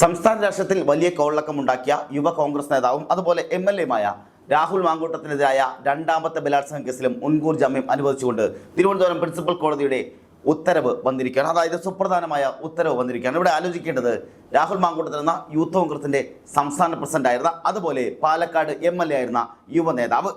സംസ്ഥാന രാഷ്ട്രത്തിൽ വലിയ കോളക്കമുണ്ടാക്കിയ യുവ കോൺഗ്രസ് നേതാവും അതുപോലെ എം എൽ എമായ രാഹുൽ മാങ്കൂട്ടത്തിനെതിരായ രണ്ടാമത്തെ ബലാത്സംഗ കേസിലും മുൻകൂർ ജാമ്യം അനുവദിച്ചുകൊണ്ട് തിരുവനന്തപുരം പ്രിൻസിപ്പൽ കോടതിയുടെ ഉത്തരവ് വന്നിരിക്കുകയാണ്. അതായത് സുപ്രധാനമായ ഉത്തരവ് വന്നിരിക്കുകയാണ്. ഇവിടെ ആലോചിക്കേണ്ടത് രാഹുൽ മാങ്കൂട്ടത്തിൽ എന്ന യൂത്ത് കോൺഗ്രസിന്റെ സംസ്ഥാന പ്രസിഡന്റ് ആയിരുന്ന അതുപോലെ പാലക്കാട് എ ആയിരുന്ന യുവ നേതാവ്.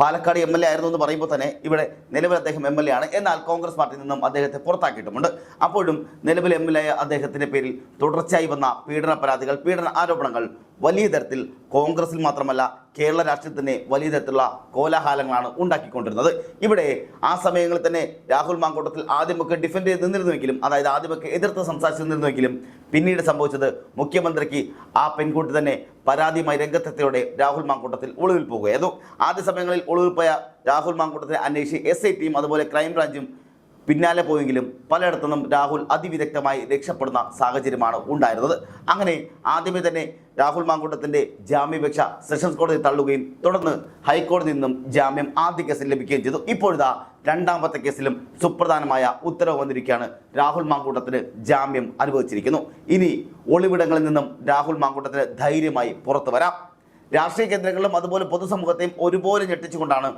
പാലക്കാട് എം എൽ എ ആയിരുന്നു എന്ന് പറയുമ്പോൾ തന്നെ ഇവിടെ നിലവിൽ അദ്ദേഹം എം എൽ എ ആണ്. എന്നാൽ കോൺഗ്രസ് പാർട്ടിയിൽ നിന്നും അദ്ദേഹത്തെ പുറത്താക്കിയിട്ടുമുണ്ട്. അപ്പോഴും നിലവിൽ എം എൽ എ അദ്ദേഹത്തിന്റെ പേരിൽ തുടർച്ചയായി വന്ന പീഡന പരാതികൾ പീഡന ആരോപണങ്ങൾ വലിയ തരത്തിൽ കോൺഗ്രസിൽ മാത്രമല്ല കേരള രാഷ്ട്രീയത്തിന് വലിയ തരത്തിലുള്ള കോലാഹലങ്ങളാണ് ഉണ്ടാക്കിക്കൊണ്ടിരുന്നത്. ഇവിടെ ആ സമയങ്ങളിൽ തന്നെ രാഹുൽ മാങ്കോട്ടത്തിൽ ആദ്യമൊക്കെ ഡിഫൻഡ് ചെയ്ത് നിന്നിരുന്നുവെങ്കിലും അതായത് ആദ്യമൊക്കെ എതിർത്ത് സംസാരിച്ച് നിന്നിരുന്നുവെങ്കിലും പിന്നീട് സംഭവിച്ചത് മുഖ്യമന്ത്രിക്ക് ആ പെൺകുട്ടി തന്നെ പരാതിയുമായി രംഗത്തെത്തിയോടെ രാഹുൽ മാങ്കൂട്ടത്തിൽ ഒളിവിൽ പോകുകയായിരുന്നു. ആദ്യ സമയങ്ങളിൽ ഒളിവിൽ പോയ രാഹുൽ മാങ്കൂട്ടത്തെ അന്വേഷിച്ച് എസ് ഐ ടിയും അതുപോലെ ക്രൈംബ്രാഞ്ചും പിന്നാലെ പോയെങ്കിലും പലയിടത്തുനിന്നും രാഹുൽ അതിവിദഗ്ധമായി രക്ഷപ്പെടുന്ന സാഹചര്യമാണ് ഉണ്ടായിരുന്നത്. അങ്ങനെ ആദ്യമേ തന്നെ രാഹുൽ മാങ്കൂട്ടത്തിന്റെ ജാമ്യാപേക്ഷ സെഷൻസ് കോടതി തള്ളുകയും തുടർന്ന് ഹൈക്കോടതി നിന്നും ജാമ്യം ആദ്യ കേസിൽ ലഭിക്കുകയും ചെയ്തു. ഇപ്പോഴിതാ രണ്ടാമത്തെ കേസിലും സുപ്രധാനമായ ഉത്തരവ് വന്നിരിക്കുകയാണ്. രാഹുൽ മാങ്കൂട്ടത്തിന് ജാമ്യം അനുവദിച്ചിരിക്കുന്നു. ഇനി ഒളിവിടങ്ങളിൽ നിന്നും രാഹുൽ മാങ്കൂട്ടത്തിന് ധൈര്യമായി പുറത്തു വരാം. രാഷ്ട്രീയ കേന്ദ്രങ്ങളിലും അതുപോലെ പൊതുസമൂഹത്തെയും ഒരുപോലെ ഞെട്ടിച്ചുകൊണ്ടാണ്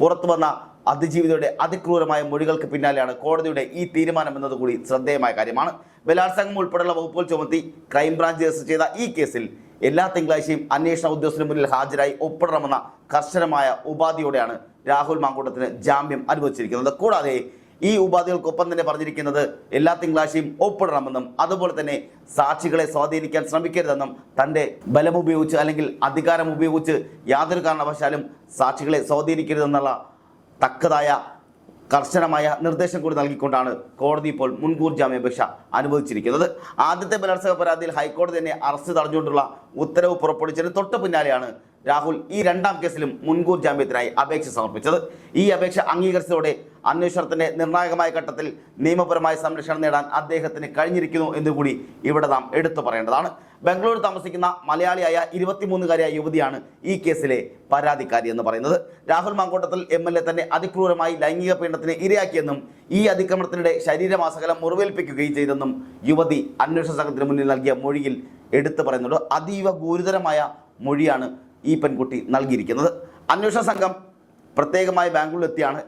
പുറത്തു വന്ന അതിജീവിതയുടെ അതിക്രൂരമായ മൊഴികൾക്ക് പിന്നാലെയാണ് കോടതിയുടെ ഈ തീരുമാനം എന്നതുകൂടി ശ്രദ്ധേയമായ കാര്യമാണ്. ബലാത്സംഗം ഉൾപ്പെടെയുള്ള വകുപ്പുകൾ ചുമത്തി ക്രൈംബ്രാഞ്ച് രജിസ്റ്റർ ചെയ്ത ഈ കേസിൽ എല്ലാ തിങ്കളാഴ്ചയും അന്വേഷണ ഉദ്യോഗസ്ഥന് മുന്നിൽ ഹാജരായി ഒപ്പിടണമെന്ന കർശനമായ ഉപാധിയോടെയാണ് രാഹുൽ മാങ്കൂട്ടത്തിന് ജാമ്യം അനുവദിച്ചിരിക്കുന്നത്. കൂടാതെ ഈ ഉപാധികൾക്കൊപ്പം തന്നെ പറഞ്ഞിരിക്കുന്നത് എല്ലാ തിങ്കളാഴ്ചയും ഒപ്പിടണമെന്നും അതുപോലെ തന്നെ സാക്ഷികളെ സ്വാധീനിക്കാൻ ശ്രമിക്കരുതെന്നും തന്റെ ബലം ഉപയോഗിച്ച് അല്ലെങ്കിൽ അധികാരം ഉപയോഗിച്ച് യാതൊരു കാരണവശാലും സാക്ഷികളെ സ്വാധീനിക്കരുതെന്നുള്ള തക്കതായ കർശനമായ നിർദ്ദേശം കൂടി നൽകിക്കൊണ്ടാണ് കോടതി ഇപ്പോൾ മുൻകൂർ ജാമ്യാപേക്ഷ അനുവദിച്ചിരിക്കുന്നത്. ആദ്യത്തെ ബലാത്സംഗ പരാതിയിൽ ഹൈക്കോടതി തന്നെ അറസ്റ്റ് തടഞ്ഞുകൊണ്ടുള്ള ഉത്തരവ് പുറപ്പെടുവിച്ചതിന് തൊട്ട് പിന്നാലെയാണ് രാഹുൽ ഈ രണ്ടാം കേസിലും മുൻകൂർ ജാമ്യത്തിനായി അപേക്ഷ സമർപ്പിച്ചത്. ഈ അപേക്ഷ അംഗീകരിച്ചതോടെ അന്വേഷണത്തിന്റെ നിർണായകമായ ഘട്ടത്തിൽ നിയമപരമായ സംരക്ഷണം നേടാൻ അദ്ദേഹത്തിന് കഴിഞ്ഞിരിക്കുന്നു എന്നുകൂടി ഇവിടെ നാം എടുത്തു പറയേണ്ടതാണ്. ബംഗളൂരു താമസിക്കുന്ന മലയാളിയായ ഇരുപത്തിമൂന്നുകാരിയായ യുവതിയാണ് ഈ കേസിലെ പരാതിക്കാരി എന്ന് പറയുന്നത്. Rahul Mamkootathil M L A തന്നെ അതിക്രൂരമായി ലൈംഗിക പീഡനത്തിന് ഇരയാക്കിയെന്നും ഈ അതിക്രമണത്തിനിടെ ശരീരമാസകലം മുറിവേൽപ്പിക്കുകയും ചെയ്തെന്നും യുവതി അന്വേഷണ സംഘത്തിന് മുന്നിൽ നൽകിയ മൊഴിയിൽ എടുത്തു പറയുന്നുണ്ട്. അതീവ ഗുരുതരമായ മൊഴിയാണ് ഈ പെൺകുട്ടി നൽകിയിരിക്കുന്നത്. അന്വേഷണ സംഘം പ്രത്യേകമായി ബാംഗ്ലൂരിലെത്തിയാണ്.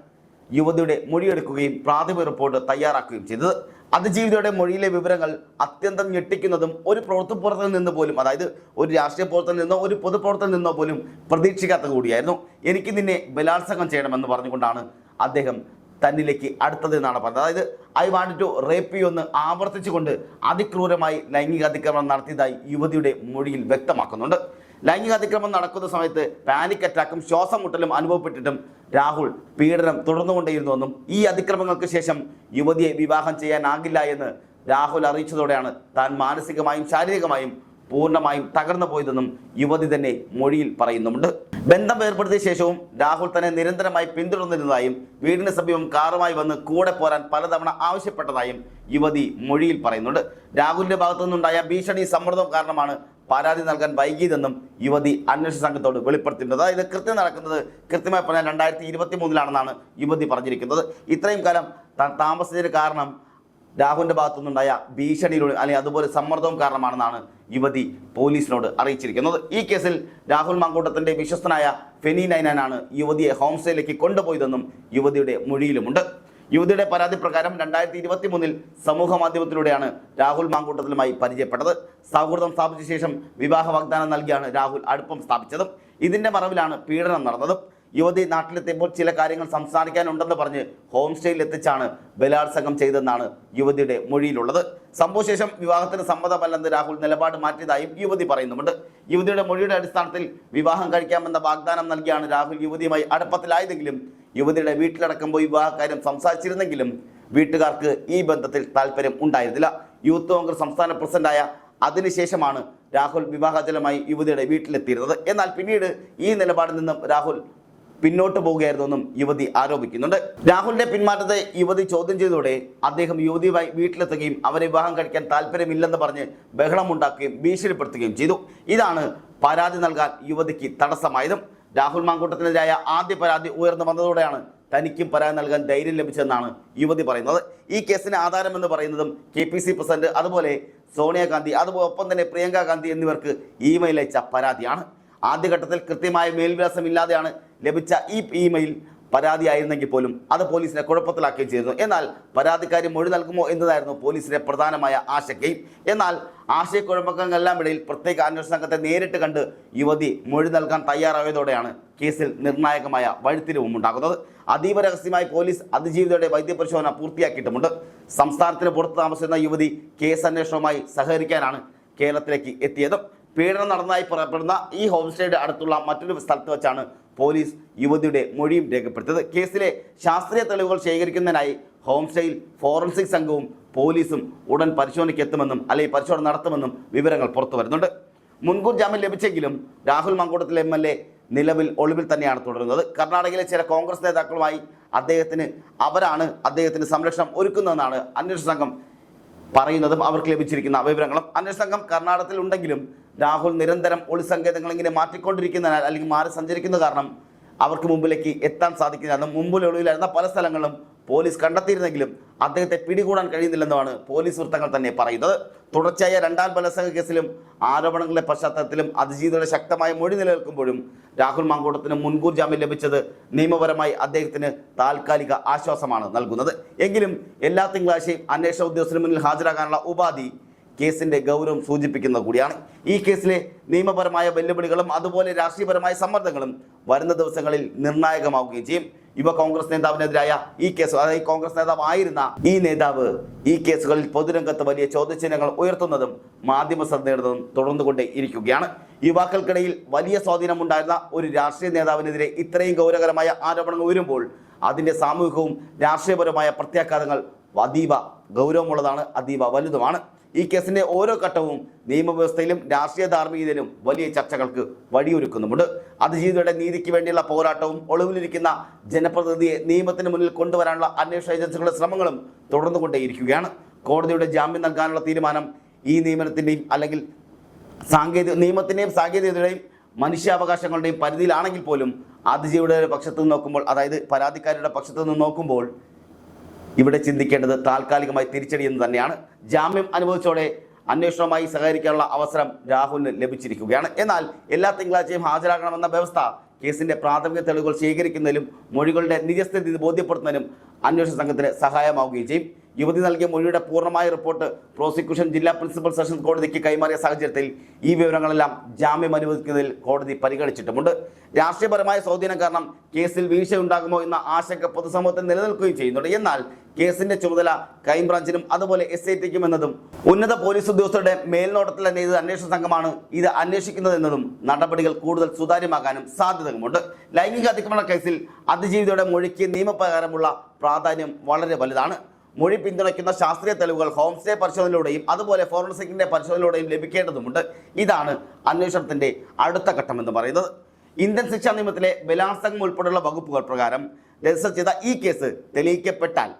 യുവതിയുടെ മൊഴിയെടുക്കുകയും പ്രാഥമിക റിപ്പോർട്ട് തയ്യാറാക്കുകയും ചെയ്തത്. അതിജീവിതയുടെ മൊഴിയിലെ വിവരങ്ങൾ അത്യന്തം ഞെട്ടിക്കുന്നതും ഒരു പ്രവർത്തനപ്പുറത്തിൽ നിന്ന് പോലും അതായത് ഒരു രാഷ്ട്രീയ പുറത്തിൽ നിന്നോ ഒരു പൊതുപ്രവർത്തനം നിന്നോ പോലും പ്രതീക്ഷിക്കാത്ത കൂടിയായിരുന്നു. എനിക്ക് നിന്നെ ബലാത്സംഗം ചെയ്യണമെന്ന് പറഞ്ഞുകൊണ്ടാണ് അദ്ദേഹം തന്നിലേക്ക് അടുത്തത് എന്നാണ് പറഞ്ഞത്. അതായത് I want to rape you എന്ന് ആവർത്തിച്ചുകൊണ്ട് അതിക്രൂരമായി ലൈംഗിക അതിക്രമണം നടത്തിയതായി യുവതിയുടെ മൊഴിയിൽ വ്യക്തമാക്കുന്നുണ്ട്. ലൈംഗിക അതിക്രമം നടക്കുന്ന സമയത്ത് പാനിക് അറ്റാക്കും ശ്വാസം മുട്ടലും അനുഭവപ്പെട്ടിട്ടും രാഹുൽ പീഡനം തുടർന്നുകൊണ്ടേയിരുന്നുവെന്നും ഈ അതിക്രമങ്ങൾക്ക് ശേഷം യുവതിയെ വിവാഹം ചെയ്യാനാകില്ല എന്ന് രാഹുൽ അറിയിച്ചതോടെയാണ് താൻ മാനസികമായും ശാരീരികമായും പൂർണമായും തകർന്നു പോയതെന്നും യുവതി തന്നെ മൊഴിയിൽ പറയുന്നുണ്ട് ബന്ധം ഏർപ്പെടുത്തിയ ശേഷവും രാഹുൽ തന്നെ നിരന്തരമായി പിന്തുടർന്നിരുന്നതായും വീടിന് സമീപം കാറുമായി വന്ന് കൂടെ പോരാൻ പലതവണ ആവശ്യപ്പെട്ടതായും യുവതി മൊഴിയിൽ പറയുന്നുണ്ട്. രാഹുലിന്റെ ഭാഗത്തു നിന്നുണ്ടായ ഭീഷണി സമ്മർദ്ദം കാരണമാണ് പരാതി നൽകാൻ വൈകിയതെന്നും യുവതി അന്വേഷണ സംഘത്തോട് വെളിപ്പെടുത്തിയിട്ടുണ്ട്. അതായത് കൃത്യം നടക്കുന്നത് കൃത്യമായി പറഞ്ഞാൽ രണ്ടായിരത്തി ഇരുപത്തി മൂന്നിലാണെന്നാണ് യുവതി പറഞ്ഞിരിക്കുന്നത്. ഇത്രയും കാലം താമസിച്ചതിന് കാരണം രാഹുലിന്റെ ഭാഗത്തുനിന്നുണ്ടായ ഭീഷണിയിലൂടെ അല്ലെങ്കിൽ അതുപോലെ സമ്മർദ്ദവും കാരണമാണെന്നാണ് യുവതി പോലീസിനോട് അറിയിച്ചിരിക്കുന്നത്. ഈ കേസിൽ രാഹുൽ മാങ്കൂട്ടത്തിന്റെ വിശ്വസ്തനായ ഫെനി നൈനാനാണ് യുവതിയെ ഹോം സ്റ്റേയിലേക്ക് കൊണ്ടുപോയതെന്നും യുവതിയുടെ മൊഴിയിലുമുണ്ട്. യുവതിയുടെ പരാതി പ്രകാരം രണ്ടായിരത്തി ഇരുപത്തി മൂന്നിൽ സമൂഹ മാധ്യമത്തിലൂടെയാണ് രാഹുൽ മാങ്കൂട്ടത്തിലുമായി പരിചയപ്പെട്ടത്. സൗഹൃദം സ്ഥാപിച്ച ശേഷം വിവാഹ വാഗ്ദാനം നൽകിയാണ് രാഹുൽ അടുപ്പം സ്ഥാപിച്ചതും. ഇതിന്റെ മറവിലാണ് പീഡനം നടന്നതും. യുവതി നാട്ടിലെത്തിയപ്പോൾ ചില കാര്യങ്ങൾ സംസാരിക്കാനുണ്ടെന്ന് പറഞ്ഞ് ഹോം സ്റ്റേയിൽ എത്തിച്ചാണ് ബലാത്സംഗം ചെയ്തെന്നാണ് യുവതിയുടെ മൊഴിയിലുള്ളത്. സംഭവശേഷം വിവാഹത്തിന് സമ്മതമല്ലെന്ന് രാഹുൽ നിലപാട് മാറ്റിയതായും യുവതി പറയുന്നുമുണ്ട്. യുവതിയുടെ മൊഴിയുടെ അടിസ്ഥാനത്തിൽ വിവാഹം കഴിക്കാമെന്ന വാഗ്ദാനം നൽകിയാണ് രാഹുൽ യുവതിയുമായി അടുപ്പത്തിലായതെങ്കിലും യുവതിയുടെ വീട്ടിലടക്കം പോയി വിവാഹകാര്യം സംസാരിച്ചിരുന്നെങ്കിലും വീട്ടുകാർക്ക് ഈ ബന്ധത്തിൽ താല്പര്യം ഉണ്ടായിരുന്നില്ല. യൂത്ത് കോൺഗ്രസ് സംസ്ഥാന പ്രസിഡന്റായ അതിനുശേഷമാണ് രാഹുൽ വിവാഹജലമായി യുവതിയുടെ വീട്ടിലെത്തിയിരുന്നത്. എന്നാൽ പിന്നീട് ഈ നിലപാടിൽ നിന്നും രാഹുൽ പിന്നോട്ട് പോവുകയായിരുന്നെന്നും യുവതി ആരോപിക്കുന്നുണ്ട്. രാഹുലിന്റെ പിന്മാറ്റത്തെ യുവതി ചോദ്യം ചെയ്തതോടെ അദ്ദേഹം യുവതിയുമായി വീട്ടിലെത്തുകയും അവരെ വിവാഹം കഴിക്കാൻ താല്പര്യമില്ലെന്ന് പറഞ്ഞ് ബഹളമുണ്ടാക്കുകയും ഭീഷണിപ്പെടുത്തുകയും ചെയ്തു. ഇതാണ് പരാതി നൽകാൻ യുവതിക്ക് തടസ്സമായതും. രാഹുൽ മാങ്കൂട്ടത്തിനെതിരായ ആദ്യ പരാതി ഉയർന്നു വന്നതോടെയാണ് തനിക്കും പരാതി നൽകാൻ ധൈര്യം ലഭിച്ചതെന്നാണ് യുവതി പറയുന്നത്. ഈ കേസിന് ആധാരമെന്ന് പറയുന്നതും കെ പി സി പ്രസിഡന്റ് അതുപോലെ സോണിയാഗാന്ധി അതുപോലെ ഒപ്പം തന്നെ പ്രിയങ്ക ഗാന്ധി എന്നിവർക്ക് ഇമെയിൽ അയച്ച പരാതിയാണ്. ആദ്യഘട്ടത്തിൽ കൃത്യമായ മേൽവിലാസം ഇല്ലാതെയാണ് ലഭിച്ച ഈ ഇമെയിൽ പരാതിയായിരുന്നെങ്കിൽ പോലും അത് പോലീസിനെ കുഴപ്പത്തിലാക്കുകയും ചെയ്തിരുന്നു. എന്നാൽ പരാതിക്കാരി മൊഴി നൽകുമോ എന്നതായിരുന്നു പോലീസിന്റെ പ്രധാനമായ ആശങ്കയും. എന്നാൽ ആശയക്കുഴപ്പങ്ങൾക്കെല്ലാം ഇടയിൽ പ്രത്യേക അന്വേഷണ സംഘത്തെ നേരിട്ട് കണ്ട് യുവതി മൊഴി നൽകാൻ തയ്യാറായതോടെയാണ് കേസിൽ നിർണായകമായ വഴിത്തിരിവും ഉണ്ടാകുന്നത്. അതീവ രഹസ്യമായി പോലീസ് അതിജീവിതയുടെ വൈദ്യപരിശോധന പൂർത്തിയാക്കിയിട്ടുമുണ്ട്. സംസ്ഥാനത്തിന് പുറത്ത് താമസിക്കുന്ന യുവതി കേസ് അന്വേഷണവുമായി സഹകരിക്കാനാണ് കേരളത്തിലേക്ക് എത്തിയതും. പീഡനം നടന്നതായി പറയപ്പെടുന്ന ഈ ഹോം സ്റ്റേയുടെ അടുത്തുള്ള മറ്റൊരു സ്ഥലത്ത് വെച്ചാണ് പോലീസ് യുവതിയുടെ മൊഴിയും രേഖപ്പെടുത്തിയത് കേസിലെ ശാസ്ത്രീയ തെളിവുകൾ ശേഖരിക്കുന്നതിനായി ഹോം സ്റ്റേയിൽ ഫോറൻസിക് സംഘവും പോലീസും ഉടൻ പരിശോധനയ്ക്ക് എത്തുമെന്നും അല്ലെങ്കിൽ പരിശോധന നടത്തുമെന്നും വിവരങ്ങൾ പുറത്തു വരുന്നുണ്ട്. മുൻകൂർ ജാമ്യം ലഭിച്ചെങ്കിലും Rahul Mamkootathil M L A നിലവിൽ ഒളിവിൽ തന്നെയാണ് തുടരുന്നത്. കർണാടകയിലെ ചില കോൺഗ്രസ് നേതാക്കളുമായി അദ്ദേഹത്തിന് അവരാണ് അദ്ദേഹത്തിന് സംരക്ഷണം ഒരുക്കുന്നതെന്നാണ് അന്വേഷണ സംഘം പറയുന്നതും അവർക്ക് ലഭിച്ചിരിക്കുന്ന വിവരങ്ങളും അന്വേഷണ സംഘം കർണാടകത്തിൽ ഉണ്ടെങ്കിലും രാഹുൽ നിരന്തരം ഒളിസങ്കേതങ്ങൾ ഇങ്ങനെ മാറ്റിക്കൊണ്ടിരിക്കുന്നതിനാൽ അല്ലെങ്കിൽ മാറി സഞ്ചരിക്കുന്ന കാരണം അവർക്ക് മുമ്പിലേക്ക് എത്താൻ സാധിക്കുന്നതാണ് മുമ്പിൽ ഒളിവിലായിരുന്ന പല സ്ഥലങ്ങളും പോലീസ് കണ്ടെത്തിയിരുന്നെങ്കിലും അദ്ദേഹത്തെ പിടികൂടാൻ കഴിയുന്നില്ലെന്നാണ് പോലീസ് വൃത്തങ്ങൾ തന്നെ പറയുന്നത്. തുടർച്ചയായ രണ്ടാം ബലസംഘ കേസിലും ആരോപണങ്ങളുടെ പശ്ചാത്തലത്തിലും അതിജീവിതയുടെ ശക്തമായ മൊഴി നിലനിൽക്കുമ്പോഴും രാഹുൽ മാങ്കൂട്ടത്തിന് മുൻകൂർ ജാമ്യം ലഭിച്ചത് നിയമപരമായി അദ്ദേഹത്തിന് താൽക്കാലിക ആശ്വാസമാണ് നൽകുന്നത്. എങ്കിലും എല്ലാ തിങ്കളാഴ്ചയും അന്വേഷണ ഉദ്യോഗസ്ഥന് മുന്നിൽ ഹാജരാകാനുള്ള ഉപാധി കേസിന്റെ ഗൗരവം സൂചിപ്പിക്കുന്നത് കൂടിയാണ്. ഈ കേസിലെ നിയമപരമായ വെല്ലുവിളികളും അതുപോലെ രാഷ്ട്രീയപരമായ സമ്മർദ്ദങ്ങളും വരുന്ന ദിവസങ്ങളിൽ നിർണായകമാവുകയും ചെയ്യും. യുവ കോൺഗ്രസ് നേതാവിനെതിരായ ഈ കേസ് അതായത് കോൺഗ്രസ് നേതാവായിരുന്ന ഈ നേതാവ് ഈ കേസുകളിൽ പൊതുരംഗത്ത് വലിയ ചോദ്യചിഹ്നങ്ങൾ ഉയർത്തുന്നതും മാധ്യമ നേടുന്നതും തുടർന്നുകൊണ്ടേ ഇരിക്കുകയാണ്. യുവാക്കൾക്കിടയിൽ വലിയ സ്വാധീനമുണ്ടായിരുന്ന ഒരു രാഷ്ട്രീയ നേതാവിനെതിരെ ഇത്രയും ഗൗരവകരമായ ആരോപണങ്ങൾ ഉയരുമ്പോൾ അതിന്റെ സാമൂഹികവും രാഷ്ട്രീയപരമായ പ്രത്യാഘാതങ്ങൾ അതീവ ഗൗരവമുള്ളതാണ് അതീവ വലുതുമാണ്. ഈ കേസിന്റെ ഓരോ ഘട്ടവും നിയമവ്യവസ്ഥയിലും രാഷ്ട്രീയ ധാർമ്മികതയിലും വലിയ ചർച്ചകൾക്ക് വഴിയൊരുക്കുന്നുമുണ്ട്. അതിജീവിതയുടെ നീതിക്ക് വേണ്ടിയുള്ള പോരാട്ടവും ഒളിവിലിരിക്കുന്ന ജനപ്രതിനിധിയെ നിയമത്തിന് മുന്നിൽ കൊണ്ടുവരാനുള്ള അന്വേഷണ ഏജൻസികളുടെ ശ്രമങ്ങളും തുടർന്നുകൊണ്ടേയിരിക്കുകയാണ്. കോടതിയുടെ ജാമ്യം നൽകാനുള്ള തീരുമാനം ഈ നിയമനത്തിന്റെയും അല്ലെങ്കിൽ സാങ്കേതിക നിയമത്തിന്റെയും സാങ്കേതികതയുടെയും മനുഷ്യാവകാശങ്ങളുടെയും പരിധിയിലാണെങ്കിൽ പോലും അതിജീവിയുടെ പക്ഷത്തു നിന്ന് നോക്കുമ്പോൾ അതായത് പരാതിക്കാരുടെ പക്ഷത്തു നിന്ന് നോക്കുമ്പോൾ ഇവിടെ ചിന്തിക്കേണ്ടത് താൽക്കാലികമായി തിരിച്ചടിയെന്ന് തന്നെയാണ്. ജാമ്യം അനുഭവിച്ചോടെ അന്വേഷണവുമായി സഹകരിക്കാനുള്ള അവസരം രാഹുലിന് ലഭിച്ചിരിക്കുകയാണ്. എന്നാൽ എല്ലാ തിങ്കളാഴ്ചയും ഹാജരാകണമെന്ന വ്യവസ്ഥ കേസിന്റെ പ്രാഥമിക തെളിവുകൾ ശേഖരിക്കുന്നതിലും മൊഴികളുടെ നിജസ്ഥിതി ബോധ്യപ്പെടുത്തുന്നതിനും അന്വേഷണ സംഘത്തിന് സഹായമാവുകയും ചെയ്യും. യുവതി നൽകിയ മൊഴിയുടെ പൂർണമായ റിപ്പോർട്ട് പ്രോസിക്യൂഷൻ ജില്ലാ പ്രിൻസിപ്പൽ സെഷൻസ് കോടതിക്ക് കൈമാറിയ സാഹചര്യത്തിൽ ഈ വിവരങ്ങളെല്ലാം ജാമ്യം അനുവദിക്കുന്നതിൽ കോടതി പരിഗണിച്ചിട്ടുമുണ്ട്. രാഷ്ട്രീയപരമായ സ്വാധീനം കാരണം കേസിൽ വീഴ്ച ഉണ്ടാകുമോ എന്ന ആശങ്ക പൊതുസമൂഹത്തിൽ നിലനിൽക്കുകയും ചെയ്യുന്നുണ്ട്. എന്നാൽ കേസിന്റെ ചുമതല ക്രൈംബ്രാഞ്ചിനും അതുപോലെ എസ് ഐ ടിക്കും എന്നതും ഉന്നത പോലീസ് ഉദ്യോഗസ്ഥരുടെ മേൽനോട്ടത്തിൽ തന്നെ ഇത് അന്വേഷണ സംഘമാണ് ഇത് അന്വേഷിക്കുന്നതെന്നതും നടപടികൾ കൂടുതൽ സുതാര്യമാകാനും സാധ്യതകളുണ്ട് ലൈംഗിക അതിക്രമണ കേസിൽ അതിജീവിതയുടെ മൊഴിക്ക് നിയമപ്രകാരമുള്ള പ്രാധാന്യം വളരെ വലുതാണ്. മൊഴി പിന്തുണയ്ക്കുന്ന ശാസ്ത്രീയ തെളിവുകൾ ഹോം സ്റ്റേ പരിശോധനയിലൂടെയും അതുപോലെ ഫോറൻസിക്കിന്റെ പരിശോധനയിലൂടെയും ലഭിക്കേണ്ടതുണ്ട്. ഇതാണ് അന്വേഷണത്തിന്റെ അടുത്ത ഘട്ടം എന്ന് പറയുന്നത്. ഇന്ത്യൻ ശിക്ഷാ നിയമത്തിലെ ബലാത്സംഗം ഉൾപ്പെടെയുള്ള വകുപ്പുകൾ പ്രകാരം രജിസ്റ്റർ ചെയ്ത ഈ കേസ് തെളിയിക്കപ്പെട്ടാൽ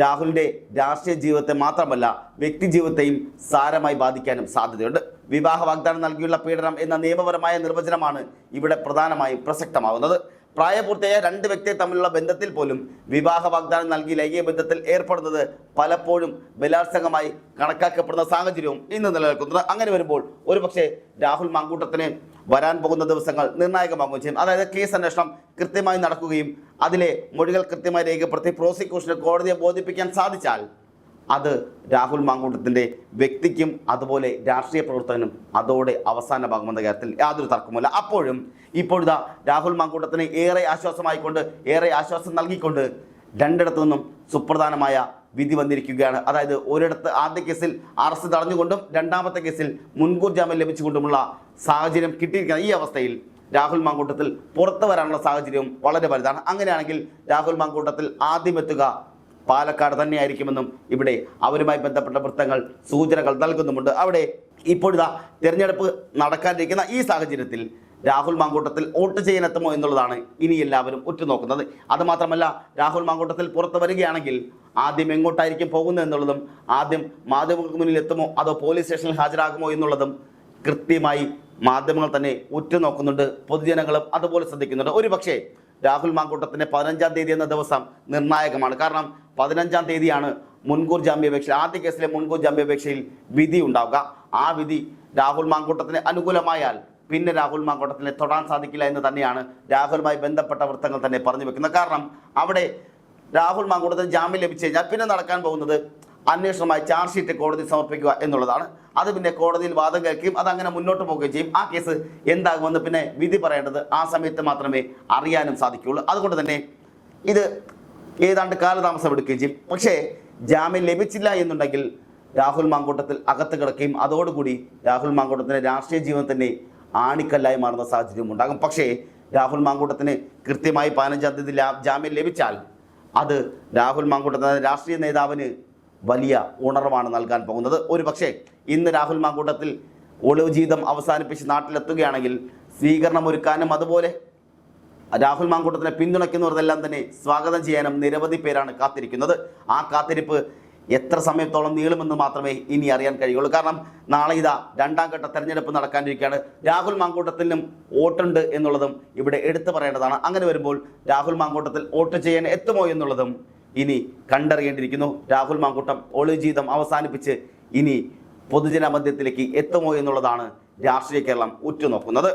രാഹുലിന്റെ രാഷ്ട്രീയ ജീവിതത്തെ മാത്രമല്ല വ്യക്തി ജീവിതത്തെയും സാരമായി ബാധിക്കാനും സാധ്യതയുണ്ട്. വിവാഹ വാഗ്ദാനം നൽകിയുള്ള പീഡനം എന്ന നിയമപരമായ നിർവചനമാണ് ഇവിടെ പ്രധാനമായും പ്രസക്തമാവുന്നത്. പ്രായപൂർത്തിയായ രണ്ട് വ്യക്തിയെ തമ്മിലുള്ള ബന്ധത്തിൽ പോലും വിവാഹ വാഗ്ദാനം നൽകി ലൈംഗിക ബന്ധത്തിൽ ഏർപ്പെടുന്നത് പലപ്പോഴും ബലാത്സംഗമായി കണക്കാക്കപ്പെടുന്ന സാഹചര്യവും ഇന്ന് നിലനിൽക്കുന്നത് അങ്ങനെ വരുമ്പോൾ ഒരുപക്ഷെ രാഹുൽ മാങ്കൂട്ടത്തിന് വരാൻ പോകുന്ന ദിവസങ്ങൾ നിർണായകമാകുകയും ചെയ്യും. അതായത് കേസ് അന്വേഷണം കൃത്യമായി നടക്കുകയും അതിലെ മൊഴികൾ കൃത്യമായി രേഖപ്പെടുത്തി പ്രോസിക്യൂഷന് കോടതിയെ ബോധിപ്പിക്കാൻ സാധിച്ചാൽ അത് രാഹുൽ മാങ്കൂട്ടത്തിന്റെ വ്യക്തിക്കും അതുപോലെ രാഷ്ട്രീയ പ്രവർത്തകനും അതോടെ അവസാന ഭാഗമെന്ന കാര്യത്തിൽ യാതൊരു തർക്കവുമില്ല. അപ്പോഴും ഇപ്പോഴിതാ രാഹുൽ മാങ്കൂട്ടത്തിന് ഏറെ ആശ്വാസമായിക്കൊണ്ട് ഏറെ ആശ്വാസം നൽകിക്കൊണ്ട് രണ്ടിടത്തു നിന്നും സുപ്രധാനമായ വിധി വന്നിരിക്കുകയാണ്. അതായത് ഒരിടത്ത് ആദ്യ കേസിൽ അറസ്റ്റ് തടഞ്ഞുകൊണ്ടും രണ്ടാമത്തെ കേസിൽ മുൻകൂർ ജാമ്യം ലഭിച്ചുകൊണ്ടുമുള്ള സാഹചര്യം കിട്ടിയിരിക്കുന്ന ഈ അവസ്ഥയിൽ രാഹുൽ മാങ്കൂട്ടത്തിൽ പുറത്തു വരാനുള്ള സാഹചര്യവും വളരെ വലുതാണ്. അങ്ങനെയാണെങ്കിൽ രാഹുൽ മാങ്കൂട്ടത്തിൽ ആദ്യം എത്തുക പാലക്കാട് തന്നെയായിരിക്കുമെന്നും ഇവിടെ അവരുമായി ബന്ധപ്പെട്ട വൃത്തങ്ങൾ സൂചനകൾ നൽകുന്നുമുണ്ട്. അവിടെ ഇപ്പോഴിതാ തിരഞ്ഞെടുപ്പ് നടക്കാനിരിക്കുന്ന ഈ സാഹചര്യത്തിൽ രാഹുൽ മാങ്കൂട്ടത്തിൽ വോട്ട് ചെയ്യാനെത്തുമോ എന്നുള്ളതാണ് ഇനി എല്ലാവരും ഉറ്റുനോക്കുന്നത്. അതുമാത്രമല്ല രാഹുൽ മാങ്കൂട്ടത്തിൽ പുറത്തു വരികയാണെങ്കിൽ ആദ്യം എങ്ങോട്ടായിരിക്കും പോകുന്നത് എന്നുള്ളതും ആദ്യം മാധ്യമങ്ങൾക്ക് മുന്നിൽ എത്തുമോ അതോ പോലീസ് സ്റ്റേഷനിൽ ഹാജരാകുമോ എന്നുള്ളതും കൃത്യമായി മാധ്യമങ്ങൾ തന്നെ ഉറ്റുനോക്കുന്നുണ്ട്. പൊതുജനങ്ങളും അതുപോലെ ശ്രദ്ധിക്കുന്നുണ്ട്. ഒരുപക്ഷേ രാഹുൽ മാങ്കൂട്ടത്തിന്റെ പതിനഞ്ചാം തീയതി എന്ന ദിവസം നിർണായകമാണ്. കാരണം പതിനഞ്ചാം തീയതിയാണ് മുൻകൂർ ജാമ്യാപേക്ഷ ആദ്യ കേസിലെ മുൻകൂർ ജാമ്യാപേക്ഷയിൽ വിധി ഉണ്ടാവുക. ആ വിധി രാഹുൽ മാങ്കൂട്ടത്തിന് അനുകൂലമായാൽ പിന്നെ രാഹുൽ മാങ്കൂട്ടത്തിനെ തൊടാൻ സാധിക്കില്ല എന്ന് തന്നെയാണ് രാഹുലുമായി ബന്ധപ്പെട്ട വൃത്തങ്ങൾ തന്നെ പറഞ്ഞു വെക്കുന്നത്. കാരണം അവിടെ രാഹുൽ മാങ്കൂട്ടത്തിന് ജാമ്യം ലഭിച്ചു കഴിഞ്ഞാൽ പിന്നെ നടക്കാൻ പോകുന്നത് അന്വേഷണമായി ചാർജ് ഷീറ്റ് കോടതി സമർപ്പിക്കുക എന്നുള്ളതാണ്. അത് പിന്നെ കോടതിയിൽ വാദം കേൾക്കുകയും അത് അങ്ങനെ മുന്നോട്ട് പോവുകയും ചെയ്യും. ആ കേസ് എന്താകുമെന്ന് പിന്നെ വിധി പറയേണ്ടത് ആ സമയത്ത് മാത്രമേ അറിയാനും സാധിക്കുകയുള്ളൂ. അതുകൊണ്ട് തന്നെ ഇത് ഏതാണ്ട് കാലതാമസം എടുക്കുകയും ചെയ്യും. പക്ഷേ ജാമ്യം ലഭിച്ചില്ല എന്നുണ്ടെങ്കിൽ രാഹുൽ മാങ്കൂട്ടത്തിൽ അകത്ത് കിടക്കുകയും അതോടുകൂടി രാഹുൽ മാങ്കൂട്ടത്തിന്റെ രാഷ്ട്രീയ ജീവൻ തന്നെ ആണിക്കല്ലായി മാറുന്ന സാഹചര്യം ഉണ്ടാകും. പക്ഷേ രാഹുൽ മാങ്കൂട്ടത്തിന് കൃത്യമായി പതിനഞ്ചാം തീയതി ജാമ്യം ലഭിച്ചാൽ അത് രാഹുൽ മാങ്കൂട്ടത്തിന് രാഷ്ട്രീയ നേതാവിന് വലിയ ഉണർവാണ് നൽകാൻ പോകുന്നത്. ഒരു പക്ഷേ ഇന്ന് രാഹുൽ മാങ്കൂട്ടത്തിൽ ഒളിവ് ജീവിതം അവസാനിപ്പിച്ച് നാട്ടിലെത്തുകയാണെങ്കിൽ സ്വീകരണം ഒരുക്കാനും അതുപോലെ രാഹുൽ മാങ്കൂട്ടത്തിനെ പിന്തുണയ്ക്കുന്നവരെല്ലാം തന്നെ സ്വാഗതം ചെയ്യാനും നിരവധി പേരാണ് കാത്തിരിക്കുന്നത്. ആ കാത്തിരിപ്പ് എത്ര സമയത്തോളം നീളുമെന്ന് മാത്രമേ ഇനി അറിയാൻ കഴിയുള്ളൂ. കാരണം നാളെ ഇതാ രണ്ടാം ഘട്ട തെരഞ്ഞെടുപ്പ് നടക്കാനിരിക്കുകയാണ്. രാഹുൽ മാങ്കൂട്ടത്തിനും വോട്ടുണ്ട് എന്നുള്ളതും ഇവിടെ എടുത്തു പറയേണ്ടതാണ്. അങ്ങനെ വരുമ്പോൾ രാഹുൽ മാങ്കൂട്ടത്തിൽ വോട്ട് ചെയ്യാൻ എത്തുമോ എന്നുള്ളതും ഇനി കണ്ടറിയേണ്ടിയിരിക്കുന്നു. രാഹുൽ മാങ്കൂട്ടം ഒളിജീതം അവസാനിപ്പിച്ച് ഇനി പൊതുജനമധ്യത്തിലേക്ക് എത്തുമോ എന്നുള്ളതാണ് രാഷ്ട്രീയ കേരളം ഉറ്റുനോക്കുന്നത്.